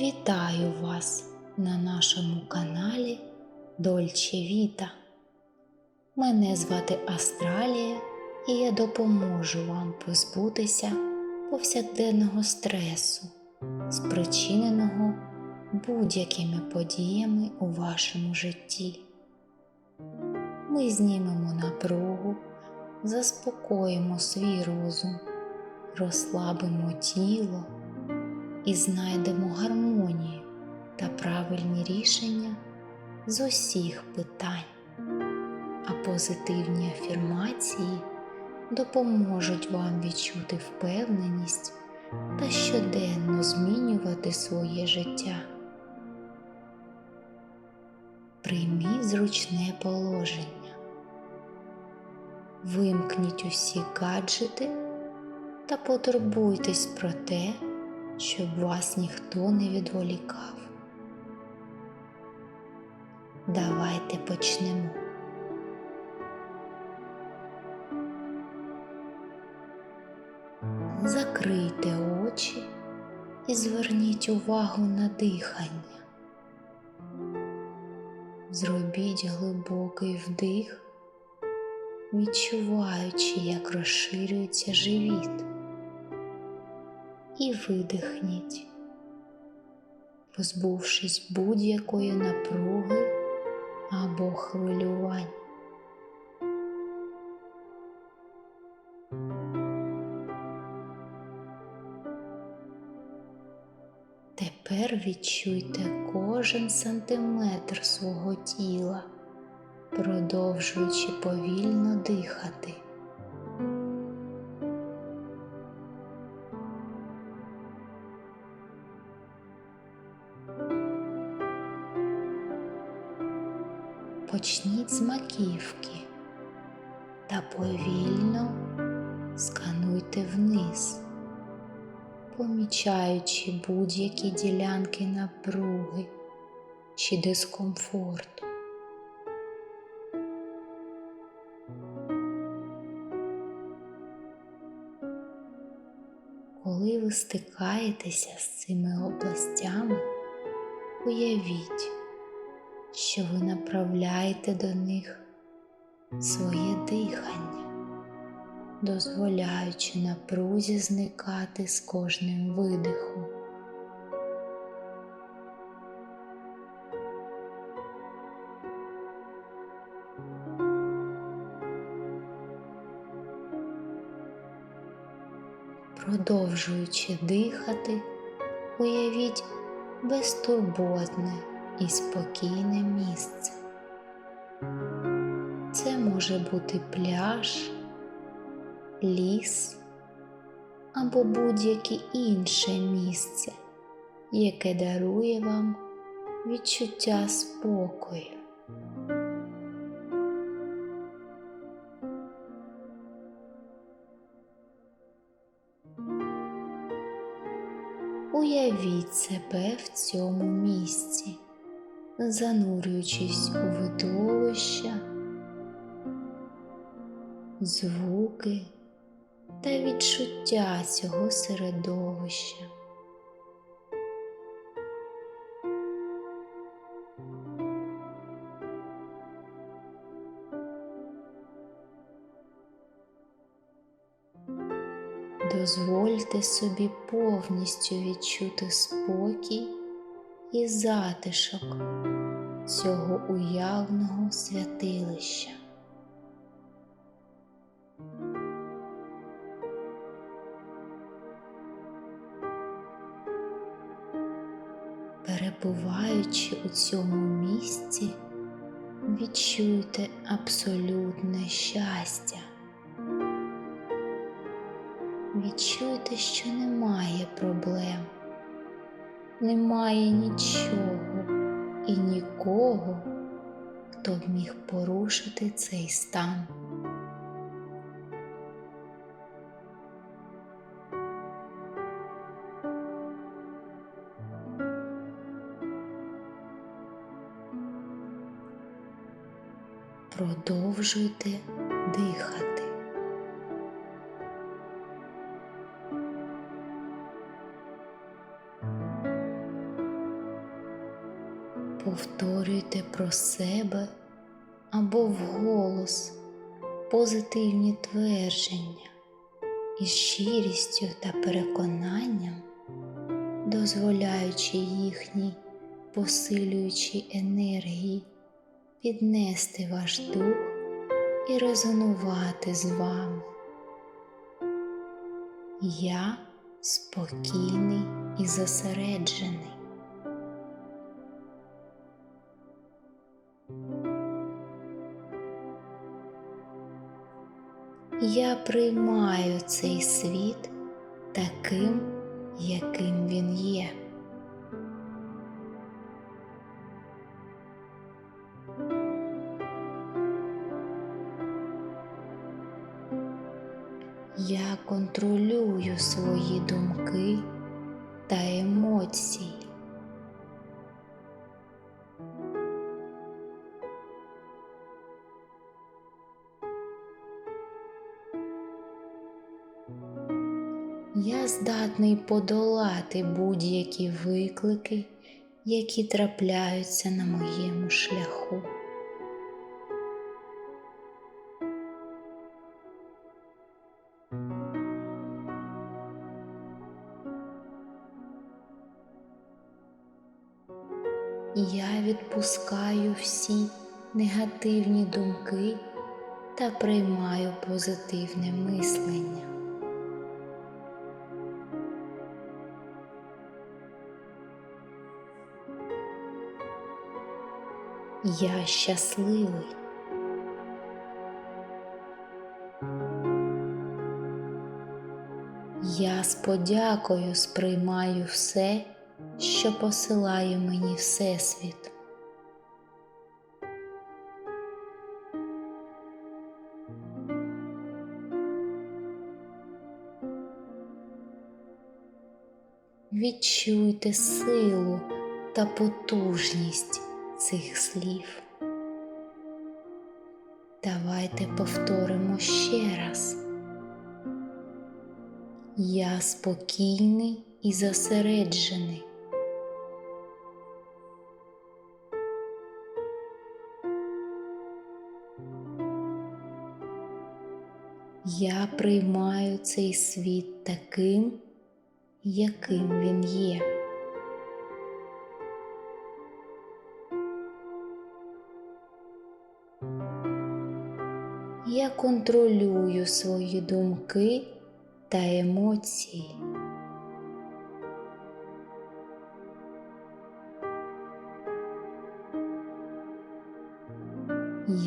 Вітаю вас на нашому каналі Дольче Віта. Мене звати Астралія і я допоможу вам позбутися повсякденного стресу, спричиненого будь-якими подіями у вашому житті. Ми знімемо напругу, заспокоїмо свій розум, розслабимо тіло і знайдемо гармонію та правильні рішення з усіх питань, а позитивні афірмації допоможуть вам відчути впевненість та щоденно змінювати своє життя. Прийміть зручне положення. Вимкніть усі гаджети та потурбуйтесь про те, щоб вас ніхто не відволікав. Давайте почнемо. Закрийте очі і зверніть увагу на дихання. Зробіть глибокий вдих, відчуваючи, як розширюється живіт, і видихніть, позбувшись будь-якої напруги або хвилювань. Тепер відчуйте кожен сантиметр свого тіла, продовжуючи повільно дихати. Почніть з маківки та повільно скануйте вниз помічаючи будь-які ділянки напруги чи дискомфорту. Коли ви стикаєтеся з цими областями, уявіть, що ви направляєте до них своє дихання дозволяючи напрузі зникати з кожним видихом. Продовжуючи дихати, уявіть безтурботне і спокійне місце. Це може бути пляж ліс або будь-яке інше місце, яке дарує вам відчуття спокою. Уявіть себе в цьому місці, занурюючись у видовища, звуки та відчуття цього середовища. Дозвольте собі повністю відчути спокій і затишок цього уявного святилища. Перебуваючи у цьому місці, відчуйте абсолютне щастя. Відчуйте, що немає проблем, немає нічого і нікого, хто б міг порушити цей стан. Продовжуйте дихати. Повторюйте про себе або вголос позитивні твердження із щирістю та переконанням, дозволяючи їхній посилюючій енергії піднести ваш дух і резонувати з вами. Я спокійний і зосереджений. Я приймаю цей світ таким, яким він є. Я контролюю свої думки та емоції. Здатний подолати будь-які виклики, які трапляються на моєму шляху. Я відпускаю всі негативні думки та приймаю позитивне мислення. Я щасливий. Я з подякою сприймаю все, що посилає мені Всесвіт. Відчуйте силу та потужність цих слів. Давайте повторимо ще раз. Я спокійний і зосереджений. Я приймаю цей світ таким, яким він є. Я контролюю свої думки та емоції.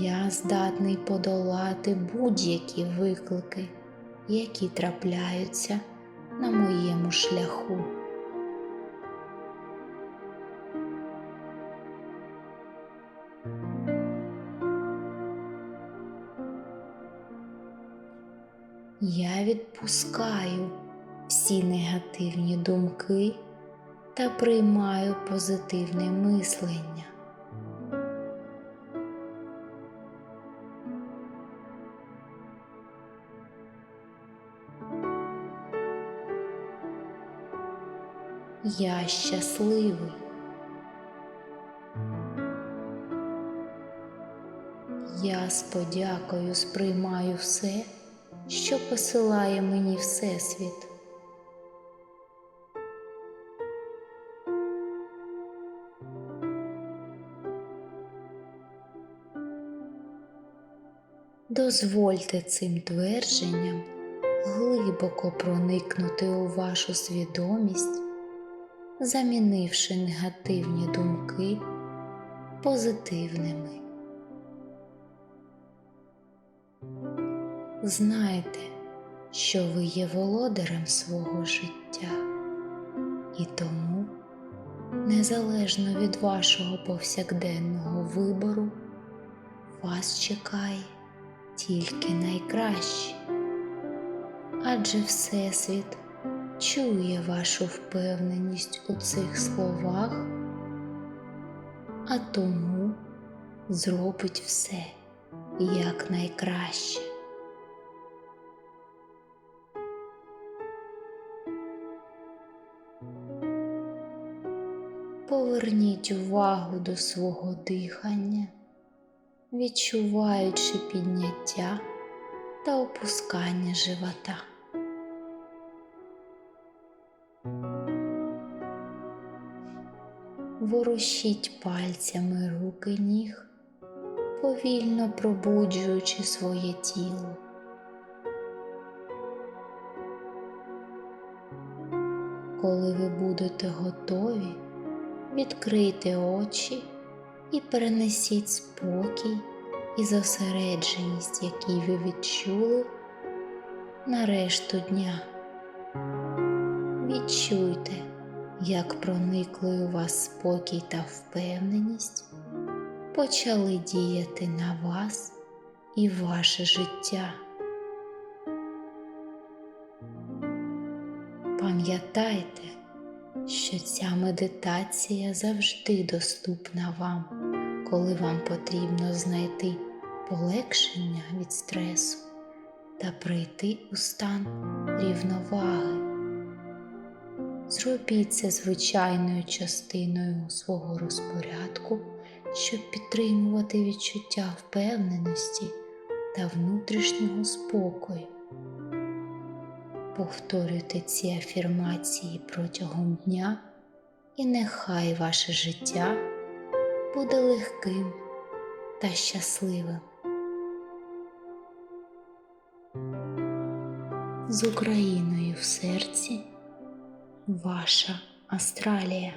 Я здатний подолати будь-які виклики, які трапляються на моєму шляху. Відпускаю всі негативні думки та приймаю позитивне мислення. Я щасливий. Я з подякою сприймаю все, що посилає мені Всесвіт. Дозвольте цим твердженням глибоко проникнути у вашу свідомість, замінивши негативні думки позитивними. Знайте, що ви є володарем свого життя, і тому, незалежно від вашого повсякденного вибору, вас чекає тільки найкраще, адже Всесвіт чує вашу впевненість у цих словах, а тому зробить все якнайкраще. Поверніть увагу до свого дихання, відчуваючи підняття та опускання живота. Ворушіть пальцями руки ніг, повільно пробуджуючи своє тіло. Коли ви будете готові, відкрийте очі і перенесіть спокій і зосередженість, які ви відчули на решту дня. Відчуйте, як проникли у вас спокій та впевненість, почали діяти на вас і ваше життя. Пам'ятайте, що ця медитація завжди доступна вам, коли вам потрібно знайти полегшення від стресу та прийти у стан рівноваги. Зробіть це звичайною частиною свого розпорядку, щоб підтримувати відчуття впевненості та внутрішнього спокою. Повторюйте ці афірмації протягом дня, і нехай ваше життя буде легким та щасливим. З Україною в серці ваша Австралія.